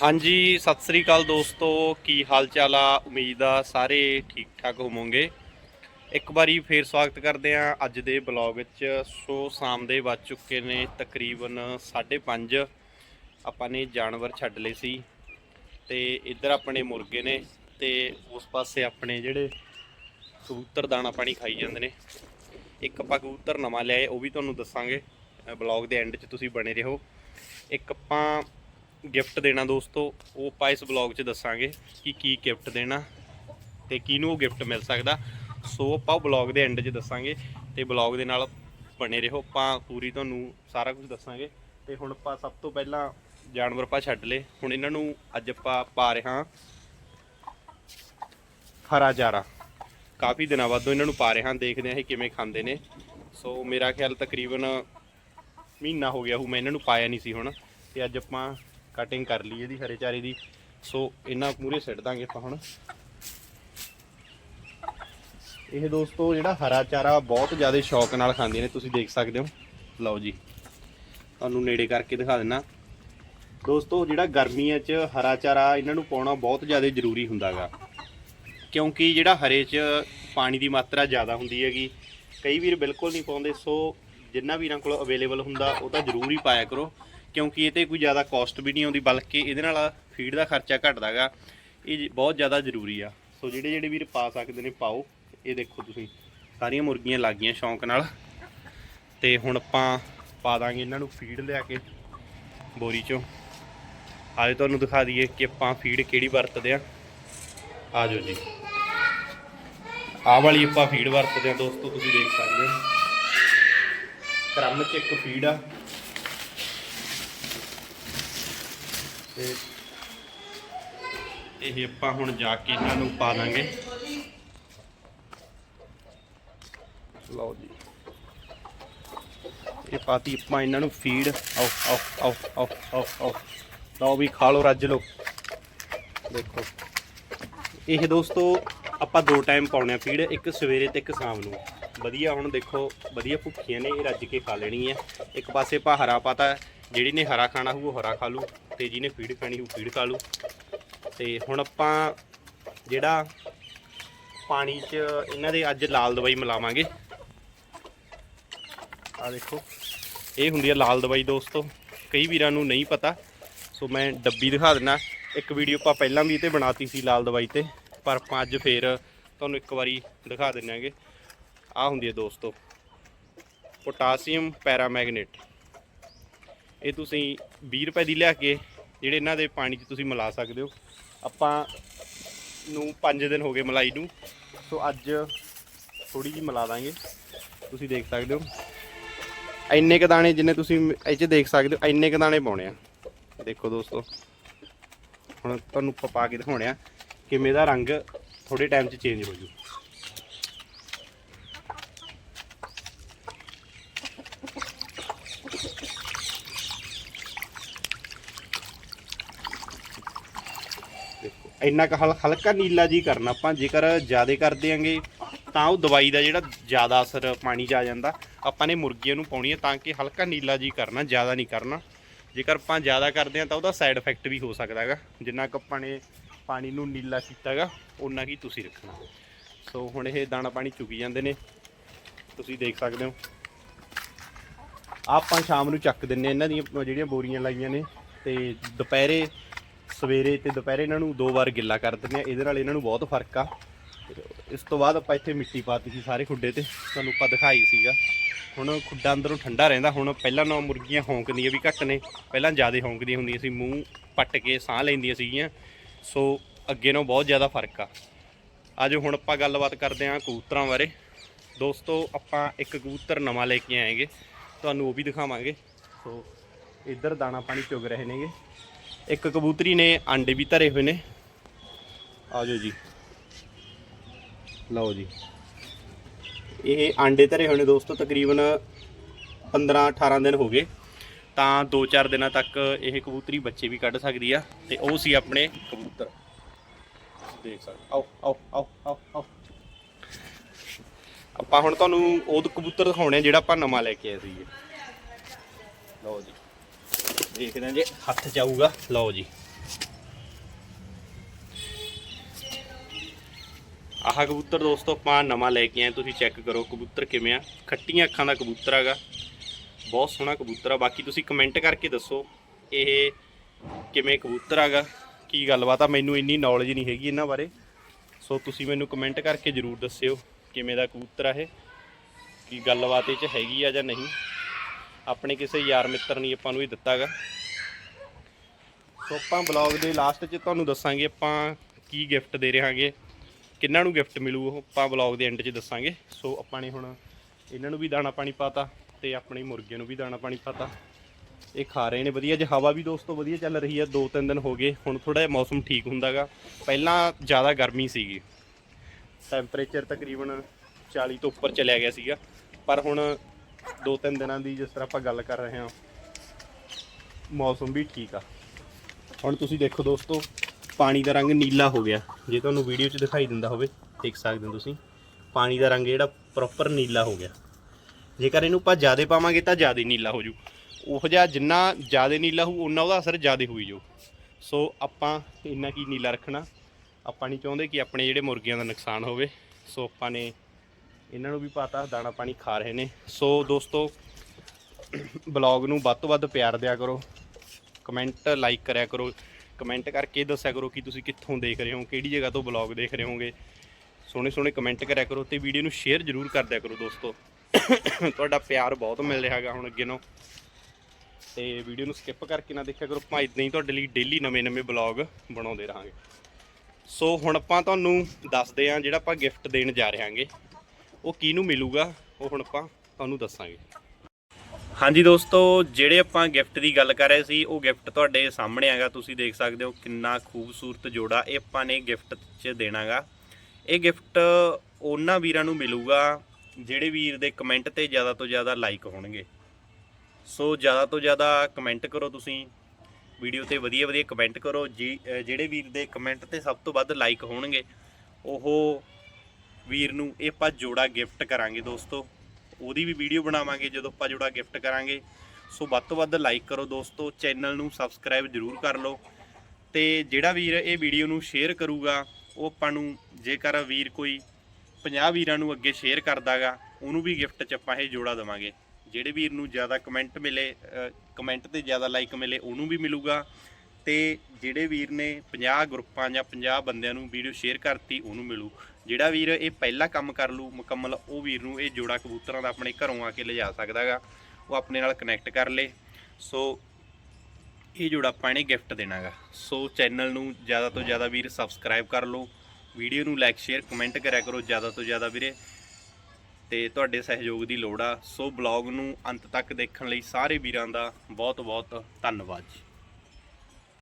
ਹਾਂਜੀ, ਸਤਿ ਸ੍ਰੀ ਅਕਾਲ ਦੋਸਤੋ। ਕੀ ਹਾਲ ਚਾਲ ਆ? ਉਮੀਦ ਆ ਸਾਰੇ ਠੀਕ ਠਾਕ ਹੋਵੋਗੇ। ਇੱਕ ਵਾਰੀ ਫੇਰ ਸਵਾਗਤ ਕਰਦੇ ਆ ਅੱਜ ਦੇ ਬਲੌਗ ਵਿੱਚ। ਸੋ, ਸ਼ਾਮ ਦੇ ਵੱਜ ਚੁੱਕੇ ਨੇ ਤਕਰੀਬਨ 5:30 ਆਪਾਂ ਨੇ ਜਾਨਵਰ ਛੱਡ ਲਏ ਸੀ ਤੇ ਇੱਧਰ ਆਪਣੇ ਮੁਰਗੇ ਨੇ ਤੇ ਉਸ ਪਾਸੇ ਆਪਣੇ ਜਿਹੜੇ ਕਬੂਤਰ ਦਾਣਾ ਪਾਣੀ ਖਾਈ ਜਾਂਦੇ ਨੇ। ਇੱਕ ਆਪਾਂ ਕਬੂਤਰ ਨਵਾਂ ਲਿਆਏ, ਉਹ ਵੀ ਤੁਹਾਨੂੰ ਦੱਸਾਂਗੇ। ਬਲੌਗ ਦੇ ਐਂਡ 'ਚ ਤੁਸੀਂ ਬਣੇ ਰਹੋ। ਇੱਕ ਆਪਾਂ ਗਿਫਟ ਦੇਣਾ ਦੋਸਤੋ, ਉਹ ਆਪਾਂ ਇਸ ਬਲੌਗ 'ਚ ਦੱਸਾਂਗੇ ਕਿ ਕੀ ਗਿਫਟ ਦੇਣਾ ਤੇ ਕਿਹਨੂੰ ਉਹ ਗਿਫਟ ਮਿਲ ਸਕਦਾ। ਸੋ ਆਪਾਂ ਉਹ ਬਲੌਗ ਦੇ ਐਂਡ 'ਚ ਦੱਸਾਂਗੇ ਤੇ ਬਲੌਗ ਦੇ ਨਾਲ ਬਣੇ ਰਹੋ। ਆਪਾਂ ਪੂਰੀ ਤੁਹਾਨੂੰ ਸਾਰਾ ਕੁਝ ਦੱਸਾਂਗੇ। ਤੇ ਹੁਣ ਆਪਾਂ ਸਭ ਤੋਂ ਪਹਿਲਾਂ ਜਾਨਵਰ ਆਪਾਂ ਛੱਡ ਲਏ। ਹੁਣ ਇਹਨਾਂ ਨੂੰ ਅੱਜ ਆਪਾਂ ਪਾ ਰਹੇ ਹਾਂ ਹਰਾ ਚਾਰਾ। ਕਾਫੀ ਦਿਨਾਂ ਬਾਅਦ ਇਹਨਾਂ ਨੂੰ ਪਾ ਰਹੇ ਹਾਂ। ਦੇਖਦੇ ਹਾਂ ਇਹ ਕਿਵੇਂ ਖਾਂਦੇ ਨੇ। ਸੋ ਮੇਰਾ ਖਿਆਲ ਤਕਰੀਬਨ ਮਹੀਨਾ ਹੋ ਗਿਆ ਹੂ ਮੈਂ ਇਹਨਾਂ ਨੂੰ ਪਾਇਆ ਨਹੀਂ ਸੀ ਹੁਣ। ਤੇ ਅੱਜ ਆਪਾਂ ਕਟਿੰਗ ਕਰ ਲਈ ਇਹਦੀ, ਹਰੇ ਚਾਰੇ ਦੀ। ਸੋ ਇਹਨਾਂ ਪੂਰੇ ਸਿੱਟ ਦਾਂਗੇ ਆਪਾਂ ਹੁਣ। ਇਹ ਦੋਸਤੋ, ਜਿਹੜਾ ਹਰਾ ਚਾਰਾ ਬਹੁਤ ਜ਼ਿਆਦਾ ਸ਼ੌਕ ਨਾਲ ਖਾਂਦੀਆਂ ਨੇ, ਤੁਸੀਂ ਦੇਖ ਸਕਦੇ ਹੋ। ਲਓ ਜੀ, ਤੁਹਾਨੂੰ ਨੇੜੇ ਕਰਕੇ ਦਿਖਾ ਦਿੰਨਾ। ਦੋਸਤੋ, ਜਿਹੜਾ ਗਰਮੀਆਂ 'ਚ ਹਰਾ ਚਾਰਾ ਇਹਨਾਂ ਨੂੰ ਪਾਉਣਾ ਬਹੁਤ ਜ਼ਿਆਦਾ ਜ਼ਰੂਰੀ ਹੁੰਦਾਗਾ। ਕਿਉਂਕਿ ਜਿਹੜਾ ਹਰੇ 'ਚ ਪਾਣੀ ਦੀ ਮਾਤਰਾ ਜ਼ਿਆਦਾ ਹੁੰਦੀ ਹੈਗੀ, ਕਈ ਵੀਰ ਬਿਲਕੁਲ ਨਹੀਂ ਪਾਉਂਦੇ, ਸੋ ਜਿੰਨਾ ਵੀ ਇਹਨਾਂ ਕੋਲ ਅਵੇਲੇਬਲ ਹੁੰਦਾ, ਉਹ ਤਾਂ ਜ਼ਰੂਰ ਹੀ ਪਾਇਆ ਕਰੋ। ਕਿਉਂਕਿ ਇਹ ਤੇ ਕੋਈ ਜ਼ਿਆਦਾ ਕਾਸਟ ਵੀ ਨਹੀਂ ਆਉਂਦੀ, ਬਲਕਿ ਇਹਦੇ ਨਾਲ ਫੀਡ ਦਾ ਖਰਚਾ ਘਟਦਾਗਾ। ਇਹ ਜ- ਬਹੁਤ ਜ਼ਿਆਦਾ ਜ਼ਰੂਰੀ ਆ। ਸੋ ਜਿਹੜੇ ਜਿਹੜੇ ਵੀਰ ਪਾ ਸਕਦੇ ਨੇ, ਪਾਓ। ਇਹ ਦੇਖੋ ਤੁਸੀਂ। ਸਾਰੀਆਂ ਮੁਰਗੀਆਂ ਲੱਗ ਗਈਆਂ ਸ਼ੌਂਕ ਨਾਲ। ਤੇ ਹੁਣ ਆਪਾਂ ਪਾ ਦਾਂਗੇ ਇਹਨਾਂ ਨੂੰ ਫੀਡ ਲਿਆ ਕੇ ਬੋਰੀ ਚੋਂ। ਆਜੋ ਤੁਹਾਨੂੰ ਦਿਖਾ ਦਈਏ ਕਿ ਆਪਾਂ ਫੀਡ ਕਿਹੜੀ ਵਰਤਦੇ ਆ। ਆਜੋ ਜੀ। ਆਹ ਵਾਲੀ ਆਪਾਂ ਫੀਡ ਵਰਤਦੇ ਆ, ਦੋਸਤੋ, ਤੁਸੀਂ ਦੇਖ ਸਕਦੇ ਹੋ। ਕ੍ਰਮ ਚ ਇੱਕ ਫੀਡ ਆ। ਤੇ ਇਹ ਆਪਾਂ ਹੁਣ ਜਾ ਕੇ ਇਹਨਾਂ ਨੂੰ ਪਾ ਦਾਂਗੇ। ਲਓ ਜੀ। ਇਹ ਪਾਤੀ ਆਪਾਂ ਇਹਨਾਂ ਨੂੰ ਫੀਡ ਆਓ ਆਓ ਆਓ ਆਓ ਆਓ ਆਓ। ਲਓ ਵੀ ਖਾ ਲਓ, ਰੱਜ ਲਓ। ਦੇਖੋ। ਇਹ ਦੋਸਤੋ ਆਪਾਂ ਦੋ ਟਾਈਮ ਪਾਉਣੇ ਆ ਫੀਡ ਇੱਕ ਸਵੇਰੇ ਤੇ ਇੱਕ ਸ਼ਾਮ ਨੂੰ। ਵਧੀਆ ਹੁਣ ਦੇਖੋ, ਵਧੀਆ ਭੁੱਖੀਆਂ ਨੇ, ਇਹ ਰੱਜ ਕੇ ਖਾ ਲੈਣੀ ਹੈ ਇੱਕ ਪਾਸੇ ਆਪਾਂ ਹਰਾ ਪਾਤਾ, ਜਿਹੜੀ ਨੇ ਹਰਾ ਖਾਣਾ ਹੋਊ, ਉਹ ਹਰਾ ਖਾ ਲੂ ਤੇ ਜਿਹਨੇ ਫੀਡ ਖਾਣੀ ਉਹ ਫੀਡ ਖਾ ਲੂ ਤੇ ਹੁਣ ਆਪਾਂ ਜਿਹੜਾ ਪਾਣੀ 'ਚ ਇਹਨਾਂ ਦੇ ਅੱਜ ਲਾਲ ਦਵਾਈ ਮਿਲਾਵਾਂਗੇ। ਆ ਦੇਖੋ, ਇਹ ਹੁੰਦੀ ਹੈ ਲਾਲ ਦਵਾਈ ਦੋਸਤੋ, ਕਈ ਵੀਰਾਂ ਨੂੰ ਨਹੀਂ ਪਤਾ, ਸੋ ਮੈਂ ਡੱਬੀ ਦਿਖਾ ਦਿੰਨਾ। ਇੱਕ ਵੀਡੀਓ ਆਪਾਂ ਪਹਿਲਾਂ ਵੀ ਇਹ ਤੇ ਬਣਾਤੀ ਸੀ ਲਾਲ ਦਵਾਈ ਤੇ, ਪਰ ਆਪਾਂ ਅੱਜ ਫੇਰ ਤੁਹਾਨੂੰ ਇੱਕ ਵਾਰੀ ਦਿਖਾ ਦਿੰਨਾਂਗੇ ਆ ਹੁੰਦੀ ਹੈ ਦੋਸਤੋ, ਪੋਟਾਸੀਅਮ ਪੈਰਾਮੈਗਨੇਟ। ਇਹ ਤੁਸੀਂ 20 ਰੁਪਏ ਦੀ ਲਿਆ ਕੇ ਜਿਹੜੇ ਇਹਨਾਂ ਦੇ ਪਾਣੀ 'ਚ ਤੁਸੀਂ ਮਿਲਾ ਸਕਦੇ ਹੋ। ਆਪਾਂ ਨੂੰ 5 ਦਿਨ ਹੋ ਗਏ ਮਲਾਈ ਨੂੰ। ਸੋ ਅੱਜ ਥੋੜੀ ਜਿਹੀ ਮਿਲਾ ਦਾਂਗੇ। ਤੁਸੀਂ ਦੇਖ ਸਕਦੇ ਹੋ। ਇੰਨੇ ਕ ਦਾਣੇ ਜਿੰਨੇ ਤੁਸੀਂ ਇਹ 'ਚ ਦੇਖ ਸਕਦੇ ਹੋ, ਇੰਨੇ ਕ ਦਾਣੇ ਪਾਉਣੇ ਆ। ਦੇਖੋ ਦੋਸਤੋ, ਹੁਣ ਤੁਹਾਨੂੰ ਆਪਾਂ ਪਾ ਕੇ ਦਿਖਾਉਣੇ ਆ ਕਿਵੇਂ ਦਾ ਰੰਗ ਥੋੜੇ ਟਾਈਮ 'ਚ ਚੇਂਜ ਹੋ ਜੂ। ਇੰਨਾ ਕੁ ਹਲ- ਹਲਕਾ ਨੀਲਾ ਜੀ ਕਰਨਾ ਆਪਾਂ, ਜੇਕਰ ਜ਼ਿਆਦਾ ਕਰ ਦਿਆਂਗੇ, ਤਾਂ ਉਹ ਦਵਾਈ ਦਾ ਜਿਹੜਾ ਜ਼ਿਆਦਾ ਅਸਰ ਪਾਣੀ 'ਚ ਆ ਜਾਂਦਾ, ਆਪਾਂ ਨੇ ਮੁਰਗੀਆਂ ਨੂੰ ਪਾਉਣੀ ਹੈ ਤਾਂ ਕਿ ਹਲਕਾ ਨੀਲਾ ਜੀ ਕਰਨਾ, ਜ਼ਿਆਦਾ ਨਹੀਂ ਕਰਨਾ। ਜੇਕਰ ਆਪਾਂ ਜ਼ਿਆਦਾ ਕਰਦੇ ਹਾਂ ਤਾਂ ਉਹਦਾ ਸਾਈਡ ਇਫੈਕਟ ਵੀ ਹੋ ਸਕਦਾ ਹੈਗਾ। ਜਿੰਨਾ ਕੁ ਆਪਾਂ ਨੇ ਪਾਣੀ ਨੂੰ ਨੀਲਾ ਕੀਤਾ ਹੈਗਾ ਉਨਾ ਕੀ ਤੁਸੀਂ ਰੱਖਣਾ। ਸੋ ਹੁਣ ਇਹ ਦਾਣਾ ਪਾਣੀ ਚੁਗੀ ਜਾਂਦੇ ਨੇ। ਤੁਸੀਂ ਦੇਖ ਸਕਦੇ ਹੋ। ਆਪਾਂ ਸ਼ਾਮ ਨੂੰ ਚੱਕ ਦਿੰਨੇ ਇਹਨਾਂ ਦੀਆਂ ਜਿਹੜੀਆਂ ਬੋਰੀਆਂ ਲਾਈਆਂ ਨੇ, ਤੇ ਦੁਪਹਿਰੇ ਸਵੇਰੇ ਤੇ ਦੁਪਹਿਰੇ ਇਹਨਾਂ ਨੂੰ ਦੋ ਵਾਰ ਗਿੱਲਾ ਕਰ ਦਿੰਦੇ ਆ ਇਹਦੇ ਨਾਲ ਇਹਨਾਂ ਨੂੰ ਬਹੁਤ ਫ਼ਰਕ ਆ। ਇਸ ਤੋਂ ਬਾਅਦ ਆਪਾਂ ਇੱਥੇ ਮਿੱਟੀ ਪਾਤੀ ਸੀ ਸਾਰੇ ਖੁੱਡੇ ਤੇ। ਤੁਹਾਨੂੰ ਆਪਾਂ ਦਿਖਾਈ ਸੀਗਾ। ਹੁਣ ਖੁੱਡਾ ਅੰਦਰੋਂ ਠੰਡਾ ਰਹਿੰਦਾ। ਹੁਣ ਪਹਿਲਾਂ ਨਾ ਮੁਰਗੀਆਂ ਹੌਂਕਦੀਆਂ ਵੀ ਘੱਟ ਨੇ। ਪਹਿਲਾਂ ਜ਼ਿਆਦਾ ਹੌਂਕਦੀਆਂ ਹੁੰਦੀਆਂ ਸੀ। ਮੂੰਹ ਪੱਟ ਕੇ ਸਾਹ ਲੈਂਦੀਆਂ ਸੀਗੀਆਂ। ਸੋ ਅੱਗੇ ਨਾਲੋਂ ਬਹੁਤ ਜ਼ਿਆਦਾ ਫ਼ਰਕ ਆ। ਅੱਜ ਹੁਣ ਆਪਾਂ ਗੱਲਬਾਤ ਕਰਦੇ ਹਾਂ ਕਬੂਤਰਾਂ ਬਾਰੇ। ਦੋਸਤੋ, ਆਪਾਂ ਇੱਕ ਕਬੂਤਰ ਨਵਾਂ ਲੈ ਕੇ ਆਏਗੇ ਤੁਹਾਨੂੰ ਉਹ ਵੀ ਦਿਖਾਵਾਂਗੇ। ਸੋ ਇੱਧਰ ਦਾਣਾ ਪਾਣੀ ਚੁਗ ਰਹੇ ਨੇਗੇ। ਇੱਕ ਕਬੂਤਰੀ ਨੇ ਆਂਡੇ ਵੀ ਧਰੇ ਹੋਏ ਨੇ। ਆਜੋ ਜੀ। ਲਓ ਜੀ। ਇਹ ਆਂਡੇ ਧਰੇ ਹੋਏ ਨੇ ਦੋਸਤੋ, ਤਕਰੀਬਨ 15 18 ਦਿਨ ਹੋ ਗਏ। ਤਾਂ 2-4 ਦਿਨਾਂ ਤੱਕ ਇਹ ਕਬੂਤਰੀ ਬੱਚੇ ਵੀ ਕੱਢ ਸਕਦੀ ਆ ਤੇ ਉਹ ਸੀ ਆਪਣੇ ਕਬੂਤਰ। ਦੇਖ ਸਕਦੇ ਆਓ ਆਓ ਆਓ ਆਓ ਆਓ। ਆਪਾਂ ਹੁਣ ਤੁਹਾਨੂੰ ਉਹ ਕਬੂਤਰ ਦਿਖਾਉਣੇ ਆ ਜਿਹੜਾ ਆਪਾਂ ਨਵਾਂ ਲੈ ਕੇ ਆਏ ਸੀ ਲਓ ਜੀ। ਦੇਖਦੇ ਹਾਂ ਜੇ ਹੱਥ ਜਾਊਗਾ। ਲਓ ਜੀ। ਆਹ ਕਬੂਤਰ ਦੋਸਤੋ, ਆਪਾਂ ਨਵਾਂ ਲੈ ਕੇ ਆਏ ਤੁਸੀਂ ਚੈੱਕ ਕਰੋ ਕਬੂਤਰ ਕਿਵੇਂ ਆ। ਖੱਟੀਆਂ ਅੱਖਾਂ ਦਾ ਕਬੂਤਰ ਹੈਗਾ। ਬਹੁਤ ਸੋਹਣਾ ਕਬੂਤਰ ਆ। ਬਾਕੀ ਤੁਸੀਂ ਕਮੈਂਟ ਕਰਕੇ ਦੱਸੋ, ਇਹ ਕਿਵੇਂ ਕਬੂਤਰ ਹੈਗਾ? ਕੀ ਗੱਲਬਾਤ ਆ? ਮੈਨੂੰ ਇੰਨੀ ਨੌਲੇਜ ਨਹੀਂ ਹੈਗੀ ਇਹਨਾਂ ਬਾਰੇ। ਸੋ ਤੁਸੀਂ ਮੈਨੂੰ ਕਮੈਂਟ ਕਰਕੇ ਜਰੂਰ ਦੱਸਿਓ ਕਿਵੇਂ ਦਾ ਕਬੂਤਰ ਆ ਇਹ। ਕੀ ਗੱਲਬਾਤ ਇਹ ਚ ਹੈਗੀ ਆ ਜਾਂ ਨਹੀਂ। ਆਪਣੇ ਕਿਸੇ ਯਾਰ ਮਿੱਤਰ ਨੇ ਆਪਾਂ ਨੂੰ ਇਹ ਦਿੱਤਾਗਾ ਸੋ ਆਪਾਂ ਬਲੌਗ ਦੇ ਲਾਸਟ 'ਚ ਤੁਹਾਨੂੰ ਦੱਸਾਂਗੇ ਆਪਾਂ ਕੀ ਗਿਫਟ ਦੇ ਰਹਾਂਗੇ, ਕਿੰਨਾਂ ਨੂੰ ਗਿਫਟ ਮਿਲੂ ਉਹ ਆਪਾਂ ਬਲੌਗ ਦੇ ਐਂਡ 'ਚ ਦੱਸਾਂਗੇ। ਸੋ ਆਪਾਂ ਨੇ ਹੁਣ ਇਹਨਾਂ ਨੂੰ ਵੀ ਦਾਣਾ ਪਾਣੀ ਪਾਤਾ ਤੇ ਆਪਣੇ ਮੁਰਗੇ ਨੂੰ ਵੀ ਦਾਣਾ ਪਾਣੀ ਪਾਤਾ। ਇਹ ਖਾ ਰਹੇ ਨੇ ਵਧੀਆ, ਜੇ ਹਵਾ ਵੀ ਦੋਸਤੋ ਵਧੀਆ ਚੱਲ ਰਹੀ ਹੈ ਦੋ ਤਿੰਨ ਦਿਨ ਹੋ ਗਏ, ਹੁਣ ਥੋੜਾ ਜਿਹਾ ਮੌਸਮ ਠੀਕ ਹੁੰਦਾਗਾ। ਪਹਿਲਾਂ ਜ਼ਿਆਦਾ ਗਰਮੀ ਸੀਗੀ। ਟੈਂਪਰੇਚਰ ਤਕਰੀਬਨ 40 ਤੋਂ ਉੱਪਰ ਚਲਿਆ ਗਿਆ ਸੀਗਾ। ਪਰ ਹੁਣ ਦੋ ਤਿੰਨ ਦਿਨਾਂ ਦੀ ਜਿਸ ਤਰ੍ਹਾਂ ਆਪਾਂ ਗੱਲ ਕਰ ਰਹੇ ਹਾਂ, ਮੌਸਮ ਵੀ ਠੀਕ ਆ। ਹੁਣ ਤੁਸੀਂ ਦੇਖੋ ਦੋਸਤੋ, ਪਾਣੀ ਦਾ ਰੰਗ ਨੀਲਾ ਹੋ ਗਿਆ। ਜੇ ਤੁਹਾਨੂੰ ਵੀਡੀਓ 'ਚ ਦਿਖਾਈ ਦਿੰਦਾ ਹੋਵੇ, ਦੇਖ ਸਕਦੇ ਹੋ ਤੁਸੀਂ, ਪਾਣੀ ਦਾ ਰੰਗ ਜਿਹੜਾ ਪ੍ਰੋਪਰ ਨੀਲਾ ਹੋ ਗਿਆ। ਜੇਕਰ ਇਹਨੂੰ ਆਪਾਂ ਜ਼ਿਆਦਾ ਪਾਵਾਂਗੇ ਤਾਂ ਜ਼ਿਆਦਾ ਨੀਲਾ ਹੋ ਜੂ। ਉਹ ਜਿਹਾ ਜਿੰਨਾ ਜ਼ਿਆਦਾ ਨੀਲਾ ਹੋਊ ਉਨਾ ਉਹਦਾ ਅਸਰ ਜ਼ਿਆਦਾ ਹੋਈ ਜਾਊ। ਸੋ ਆਪਾਂ ਇੰਨਾ ਕੀ ਨੀਲਾ ਰੱਖਣਾ। ਆਪਾਂ ਨਹੀਂ ਚਾਹੁੰਦੇ ਕਿ ਆਪਣੇ ਜਿਹੜੇ ਮੁਰਗੀਆਂ ਦਾ ਨੁਕਸਾਨ ਹੋਵੇ। ਸੋ ਆਪਾਂ ਨੇ ਇਹਨਾਂ ਨੂੰ ਵੀ ਪਤਾ, ਦਾਣਾ ਪਾਣੀ ਖਾ ਰਹੇ ਨੇ। ਸੋ ਦੋਸਤੋ, ਬਲੌਗ ਨੂੰ ਵੱਧ ਤੋਂ ਵੱਧ ਪਿਆਰ ਦਿਆ ਕਰੋ। ਕਮੈਂਟ ਲਾਈਕ ਕਰਿਆ ਕਰੋ ਕਮੈਂਟ ਕਰਕੇ ਦੱਸਿਆ ਕਰੋ ਕਿ ਤੁਸੀਂ ਕਿੱਥੋਂ ਦੇਖ ਰਹੇ ਹੋ, ਕਿਹੜੀ ਜਗ੍ਹਾ ਤੋਂ ਬਲੌਗ ਦੇਖ ਰਹੇ ਹੋਗੇ। ਸੋਹਣੇ ਸੋਹਣੇ ਕਮੈਂਟ ਕਰਿਆ ਕਰੋ ਤੇ ਵੀਡੀਓ ਨੂੰ ਸ਼ੇਅਰ ਜ਼ਰੂਰ ਕਰ ਦਿਆ ਕਰੋ ਦੋਸਤੋ। ਤੁਹਾਡਾ ਪਿਆਰ ਬਹੁਤ ਮਿਲ ਰਿਹਾ ਹੈਗਾ ਹੁਣ ਅੱਗੇ ਨੂੰ। ਤੇ ਵੀਡੀਓ ਨੂੰ ਸਕਿਪ ਕਰਕੇ ਨਾ ਦੇਖਿਆ ਕਰੋ, ਆਪਾਂ ਇਦਾਂ ਹੀ ਤੁਹਾਡੇ ਲਈ ਡੇਲੀ ਨਵੇਂ-ਨਵੇਂ ਬਲੌਗ ਬਣਾਉਂਦੇ ਰਹਾਂਗੇ। ਸੋ ਹੁਣ ਆਪਾਂ ਤੁਹਾਨੂੰ ਦੱਸਦੇ ਹਾਂ ਜਿਹੜਾ ਆਪਾਂ ਗਿਫਟ ਦੇਣ ਜਾ ਰਹੇ ਹਾਂਗੇ ਉਹ ਕਿਹਨੂੰ ਮਿਲੂਗਾ, ਉਹ ਹੁਣ ਆਪਾਂ ਤੁਹਾਨੂੰ ਦੱਸਾਂਗੇ। ਹਾਂਜੀ ਦੋਸਤੋ, ਜਿਹੜੇ ਆਪਾਂ ਗਿਫਟ ਦੀ ਗੱਲ ਕਰ ਰਹੇ ਸੀ, ਉਹ ਗਿਫਟ ਤੁਹਾਡੇ ਸਾਹਮਣੇ ਹੈਗਾ। ਤੁਸੀਂ ਦੇਖ ਸਕਦੇ ਹੋ ਕਿੰਨਾ ਖੂਬਸੂਰਤ ਜੋੜਾ ਇਹ ਆਪਾਂ ਨੇ ਗਿਫਟ 'ਚ ਦੇਣਾਗਾ। ਇਹ ਗਿਫਟ ਉਹਨਾਂ ਵੀਰਾਂ ਨੂੰ ਮਿਲੂਗਾ, ਜਿਹੜੇ ਵੀਰ ਦੇ ਕਮੈਂਟ ਤੇ ਜ਼ਿਆਦਾ ਤੋਂ ਜ਼ਿਆਦਾ ਲਾਈਕ ਹੋਣਗੇ। ਸੋ ਜ਼ਿਆਦਾ ਤੋਂ ਜ਼ਿਆਦਾ ਕਮੈਂਟ ਕਰੋ ਤੁਸੀਂ। ਵੀਡੀਓ ਤੇ ਵਧੀਆ ਵਧੀਆ ਕਮੈਂਟ ਕਰੋ। ਜੀ ਜਿਹੜੇ ਵੀਰ ਦੇ ਕਮੈਂਟ ਤੇ ਸਭ ਤੋਂ ਵੱਧ ਲਾਈਕ ਹੋਣਗੇ, ਉਹ ਵੀਰ ਨੂੰ ਇਹ ਆਪਾਂ ਜੋੜਾ ਗਿਫਟ ਕਰਾਂਗੇ ਦੋਸਤੋ। ਉਹਦੀ ਵੀ ਵੀਡੀਓ ਬਣਾਵਾਂਗੇ, ਜਦੋਂ ਆਪਾਂ ਜੋੜਾ ਗਿਫਟ ਕਰਾਂਗੇ। ਸੋ ਵੱਧ ਤੋਂ ਵੱਧ ਲਾਈਕ ਕਰੋ ਦੋਸਤੋ ਚੈਨਲ ਨੂੰ ਸਬਸਕ੍ਰਾਈਬ ਜਰੂਰ ਕਰ ਲਓ। ਤੇ ਜਿਹੜਾ ਵੀਰ ਇਹ ਵੀਡੀਓ ਨੂੰ ਸ਼ੇਅਰ ਕਰੂਗਾ, ਉਹ ਆਪਾਂ ਨੂੰ ਜੇਕਰ ਵੀਰ ਕੋਈ 50 ਵੀਰਾਂ ਨੂੰ ਅੱਗੇ ਸ਼ੇਅਰ ਕਰਦਾਗਾ, ਉਹਨੂੰ ਵੀ ਗਿਫਟ 'ਚ ਆਪਾਂ ਇਹ ਜੋੜਾ ਦੇਵਾਂਗੇ। ਜਿਹੜੇ ਵੀਰ ਨੂੰ ਜ਼ਿਆਦਾ ਕਮੈਂਟ ਮਿਲੇ ਕਮੈਂਟ ਤੇ ਜ਼ਿਆਦਾ ਲਾਈਕ ਮਿਲੇ, ਉਹਨੂੰ ਵੀ ਮਿਲੂਗਾ। ਤੇ ਜਿਹੜੇ ਵੀਰ ਨੇ 50 ਗਰੁੱਪਾਂ ਜਾਂ 50 ਬੰਦਿਆਂ ਨੂੰ ਵੀਡੀਓ ਸ਼ੇਅਰ ਕਰਤੀ, ਉਹਨੂੰ ਮਿਲੂ। ਜਿਹੜਾ ਵੀਰ ਇਹ ਪਹਿਲਾ ਕੰਮ ਕਰ ਲੂ, ਮੁਕੰਮਲ, ਉਹ ਵੀਰ ਨੂੰ ਇਹ ਜੋੜਾ ਕਬੂਤਰਾਂ ਦਾ ਆਪਣੇ ਘਰੋਂ ਆ ਕੇ ਲਿਜਾ ਸਕਦਾਗਾ। ਉਹ ਆਪਣੇ ਨਾਲ ਕਨੈਕਟ ਕਰ ਲੇ। ਸੋ, ਇਹ ਜੋੜਾ ਆਪਾਂ ਇਹਨੇ ਗਿਫਟ ਦੇਣਾਗਾ। ਸੋ ਚੈਨਲ ਨੂੰ ਜ਼ਿਆਦਾ ਤੋਂ ਜ਼ਿਆਦਾ ਵੀਰ ਸਬਸਕ੍ਰਾਈਬ ਕਰ ਲਓ। ਵੀਡੀਓ ਨੂੰ ਲਾਈਕ ਸ਼ੇਅਰ ਕਮੈਂਟ ਕਰਿਆ ਕਰੋ ਜ਼ਿਆਦਾ ਤੋਂ ਜ਼ਿਆਦਾ ਵੀਰੇ। ਤੇ ਤੁਹਾਡੇ ਸਹਿਯੋਗ ਦੀ ਲੋੜ ਆ। ਸੋ ਬਲੌਗ ਨੂੰ ਅੰਤ ਤੱਕ ਦੇਖਣ ਲਈ ਸਾਰੇ ਵੀਰਾਂ ਦਾ ਬਹੁਤ ਬਹੁਤ ਧੰਨਵਾਦ ਜੀ।